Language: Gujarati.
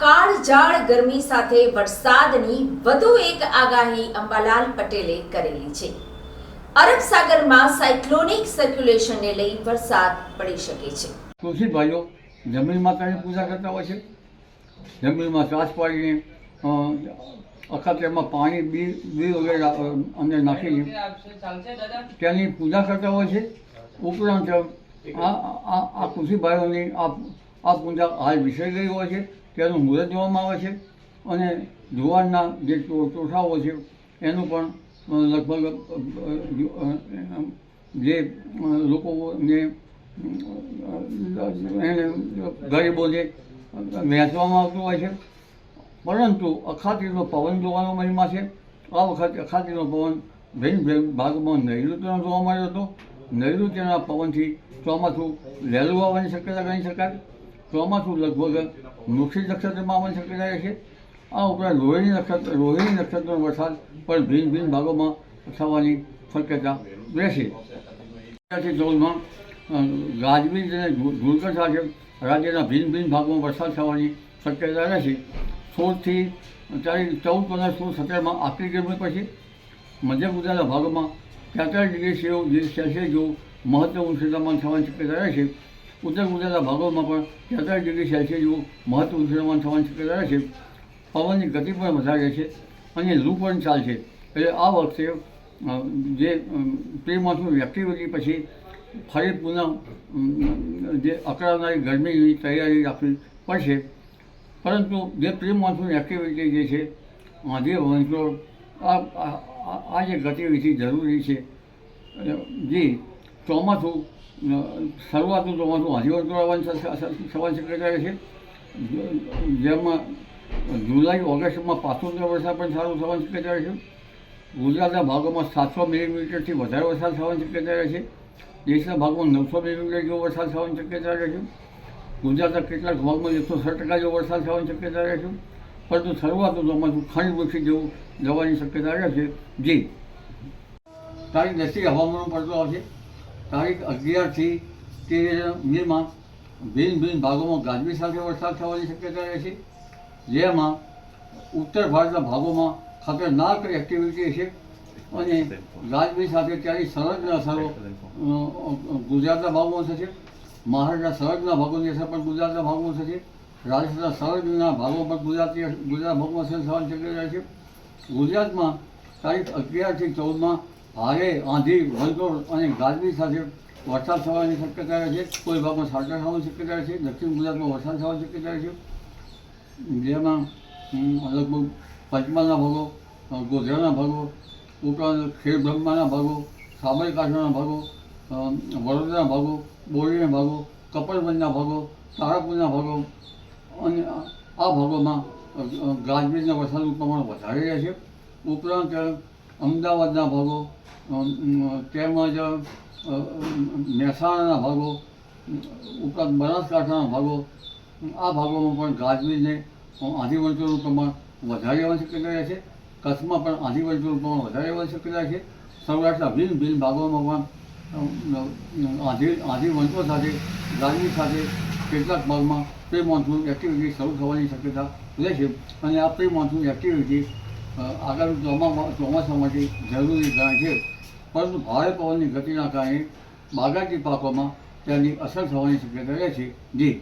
કાળઝાળ ગરમી સાથે વરસાદની વધુ એક આગાહી અંબાલાલ પટેલે કરેલી છે. અરબ સાગરમાં સાયક્લોનિક સર્ક્યુલેશનને લઈ વરસાદ પડી શકે છે. તુલસી ભાઈઓ જમીન માતાની પૂજા કરતા હોય છે? જમીનમાં શ્વાસ પાડીને અ, અખાત્રમાં પાણી બી બી વગેરે અંદર નાખીને ત્યાંની પૂજા કરતા હોય છે? ઉપરાંત આ આ કૃષિભાઈઓની આ આ પૂજા હાલ વિસરી ગઈ હોય છે તેનું મુહૂર્ત જોવામાં આવે છે અને જુવારના જે ચોસાઓ છે, એનું પણ લગભગ જે લોકોને એને ગરીબોને વહેંચવામાં આવતું હોય છે. પરંતુ અખાતીનો પવન જોવાનો મહિમા છે. આ વખતે અખાતીનો પવન ભિન્ન ભિન્ન ભાગમાં નૈઋત્યનો જોવા મળ્યો હતો. નૈઋત્યના પવનથી ચોમાસું વહેલું આવવાની શક્યતા ગણી શકાય. ચોમાસું લગભગ નુકસી નક્ષત્રમાં આવવાની શક્યતા રહે છે. આ ઉપરાંત રોહિણી નક્ષત્ર, રોહિણી નક્ષત્રનો વરસાદ પણ ભિન્ન ભિન્ન ભાગોમાં થવાની શક્યતા રહેશે. ચૌદમાં ગાજવીજ અને ધૂ- સાથે રાજ્યના ભિન્ન ભિન્ન ભાગમાં વરસાદ થવાની શક્યતા રહેશે. સોળથી તારીખ ચૌદ, પંદર, સોળ, સત્તરમાં આકરી ગરમી પછી મધ્ય ગુજરાતના ભાગોમાં તેતાલીસ ડિગ્રી સેવ સેલ્સિયસ જેવું મહત્તમ ઉષ્ણતામાન થવાની શક્યતા રહેશે. ઉત્તર ગુજરાતના ભાગોમાં પણ તેતાલીસ ડિગ્રી સેલ્સિયસ જેવું મહત્વ ઉષ્ણતામાન થવાની શક્યતા રહેશે પવનની ગતિ પણ વધારે છે અને લૂ પણ ચાલશે એટલે આ વખતે જે પ્રી મોન્સૂન એક્ટિવિટી પછી ફરી પુનઃ જે અકળાવનારી ગરમીની તૈયારી રાખવી પડશે. પરંતુ જે પ્રેમ મોન્સૂન એક્ટિવિટી જે છે આંધી વંશો આ આ જે ગતિવિધિ જરૂરી છે જે ચોમાસું શરૂઆતનું ચોમાસું હજી આવવાની થવાની શક્યતા છે. જેમાં જુલાઈ, ઓગસ્ટમાં પાછું વરસાદ પણ સારું થવાની શક્યતા છે. ગુજરાતના ભાગોમાં સાતસો મિલીમીટરથી વધારે વરસાદ થવાની શક્યતા રહે છે. દેશના ભાગમાં નવસો મિલીમીટર જેવો વરસાદ થવાની શક્યતા રહે છે. ગુજરાતના કેટલાક ભાગમાં એકસો છ ટકા જેવો વરસાદ થવાની શક્યતા રહે છે. પરંતુ શરૂઆતનું ચોમાસું ખંડ વૃક્ષ જેવું જવાની શક્યતા રહે છે. જી. તારીખ દસથી હવામાન પડતો આવશે. તારીખ અગિયારથી તેર મેમાં ભિન્ન ભિન્ન ભાગોમાં ગાજવી સાથે વરસાદ થવાની શક્યતા રહે છે, જેમાં ઉત્તર ભારતના ભાગોમાં ખતરનાક એક્ટિવિટી છે અને ગાજવી સાથે ત્યારે સંલગ્ન અસરો ગુજરાતના ભાગોમાં થશે મહારાષ્ટ્રના સરહદના ભાગોની અસર પણ ગુજરાતના ભાગોમાં થશે રાજસ્થાનના સરહદના ભાગો પણ ગુજરાતી ગુજરાત ભાગમાં અસર થવાની શક્યતા છે. ગુજરાતમાં તારીખ અગિયારથી ચૌદમાં ભારે આંધી વંટોળ અને ગાજવી સાથે વરસાદ થવાની શક્યતા રહે છે. કોઈ ભાગમાં સાટા થવાની શક્યતા રહે છે. દક્ષિણ ગુજરાતમાં વરસાદ થવાની શક્યતા રહે છે જેમાં લગભગ પંચમહાલના ભાગો ગોધરાના ભાગો, ઉપરાંત ખેડબ્રહ્માના ભાગો સાબરકાંઠાના ભાગો વડોદરાના ભાગો, બોરીના ભાગો, કપડબંધના ભાગો, તારાપુરના ભાગો, અને આ ભાગોમાં ગાજવીજના વરસાદનું પ્રમાણ વધારે રહે છે. ઉપરાંત અમદાવાદના ભાગો તેમજ મહેસાણાના ભાગો, ઉપરાંત બનાસકાંઠાના ભાગો, આ ભાગોમાં પણ ગાજવીજને આધિવંશોનું પ્રમાણ વધારે હોવાની શક્યતા છે. કચ્છમાં પણ આધિવંશોનું પ્રમાણ વધારે હોવાની શક્યતા છે. સૌરાષ્ટ્રના ભિન્ન ભિન્ન ભાગોમાં પણ આધિ આંધી આંધી સાથે ગાજવી સાથે કેટલાક ભાગમાં પ્રી મોન્સૂન એક્ટિવિટી શરૂ થવાની શક્યતા રહેશે. અને આ પ્રી મોન્સૂન એક્ટિવિટી ચોમાસા ચોમાસા માટે જરૂરી ગણાય છે. પરંતુ ભારે પવનની ગતિના કારણે બાગાયતી પાકોમાં તેની અસર થવાની શક્યતા રહે છે. જી.